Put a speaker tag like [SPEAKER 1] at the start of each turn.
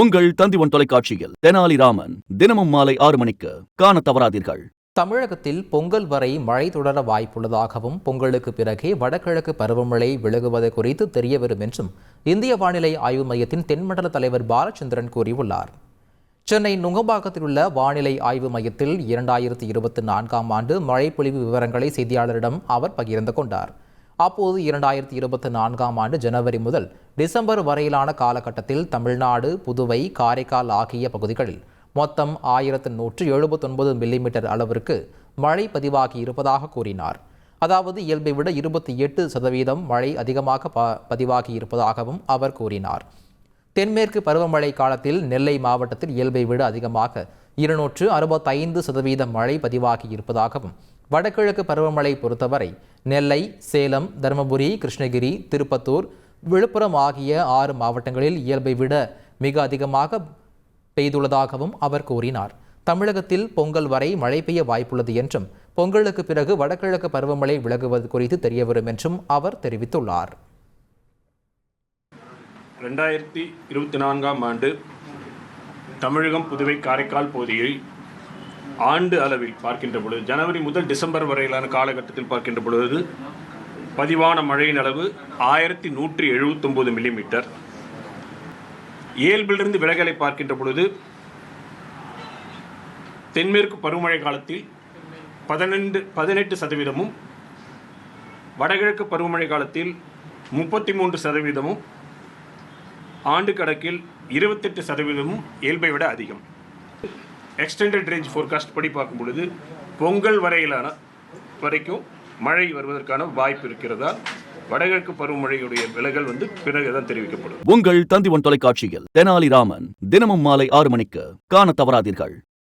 [SPEAKER 1] உங்கள் தந்திவன் தொலைக்காட்சியில் தெனாலிராமன் தினமும் மாலை ஆறு மணிக்கு காண தவறாதீர்கள்.
[SPEAKER 2] தமிழகத்தில் பொங்கல் வரை மழை தொடர வாய்ப்புள்ளதாகவும் பொங்கலுக்கு பிறகே வடகிழக்கு பருவமழை விலகுவது குறித்து தெரியவரும் என்றும் இந்திய வானிலை ஆய்வு மையத்தின் தென்மண்டல தலைவர் பாலச்சந்திரன் கூறியுள்ளார். சென்னை நுங்கம்பாக்கத்தில் உள்ள வானிலை ஆய்வு மையத்தில் இரண்டாயிரத்தி இருபத்தி நான்காம் ஆண்டு மழைப்பொழிவு விவரங்களை செய்தியாளரிடம் அவர் பகிர்ந்து கொண்டார். அப்போது இரண்டாயிரத்தி இருபத்தி நான்காம் ஆண்டு ஜனவரி முதல் டிசம்பர் வரையிலான காலகட்டத்தில் தமிழ்நாடு புதுவை காரைக்கால் ஆகிய பகுதிகளில் மொத்தம் ஆயிரத்து நூற்று எழுபத்தொன்பது மில்லிமீட்டர் அளவிற்கு மழை பதிவாகி இருப்பதாக கூறினார். அதாவது இயல்பை விட இருபத்தி எட்டு சதவீதம் மழை அதிகமாக ப பதிவாகி இருப்பதாகவும் அவர் கூறினார். தென்மேற்கு பருவமழை காலத்தில் நெல்லை மாவட்டத்தில் இயல்பை விட அதிகமாக இருநூற்று அறுபத்தைந்து சதவீதம் மழை பதிவாகி இருப்பதாகவும் வடகிழக்கு பருவமழை பொறுத்தவரை நெல்லை சேலம் தருமபுரி கிருஷ்ணகிரி திருப்பத்தூர் விழுப்புரம் ஆகிய ஆறு மாவட்டங்களில் இயல்பை விட மிக அதிகமாக பெய்துள்ளதாகவும் அவர் கூறினார். தமிழகத்தில் பொங்கல் வரை மழை பெய்ய வாய்ப்புள்ளது என்றும் பொங்கலுக்கு பிறகு வடகிழக்கு பருவமழை விலகுவது குறித்து தெரியவரும் என்றும் அவர் தெரிவித்துள்ளார்.
[SPEAKER 3] ரெண்டாயிரத்தி இருபத்தி நான்காம் ஆண்டு தமிழகம் புதுவை காரைக்கால் பகுதியில் ஆண்டு அளவில் பார்க்கின்ற பொழுது ஜனவரி முதல் டிசம்பர் வரையிலான காலகட்டத்தில் பார்க்கின்ற பொழுது பதிவான மழையின் அளவு ஆயிரத்தி நூற்றி எழுபத்தொம்போது மில்லிமீட்டர் இயல்பிலிருந்து விலகலை பார்க்கின்ற பொழுது தென்மேற்கு பருவமழை காலத்தில் பதினெண்டு பதினெட்டு சதவீதமும் வடகிழக்கு பருவமழை காலத்தில் முப்பத்தி மூன்று சதவீதமும் ஆண்டு கணக்கில் இருபத்தெட்டு சதவீதமும் இயல்பை விட அதிகம். எக்ஸ்டெண்டட் ரேஞ்ச் ஃபோர்காஸ்ட் படி பார்க்கும் பொழுது பொங்கல் வரையிலான வரைக்கும் மழை வருவதற்கான வாய்ப்பு இருக்கிறதா? வடகிழக்கு பருவமழையுடைய விலகல் வந்து பிறகுதான் தெரிவிக்கப்படும்.
[SPEAKER 1] உங்கள் தந்திவன் தொலைக்காட்சியில் தெனாலிராமன் தினமும் மாலை ஆறு மணிக்கு காண தவறாதீர்கள்.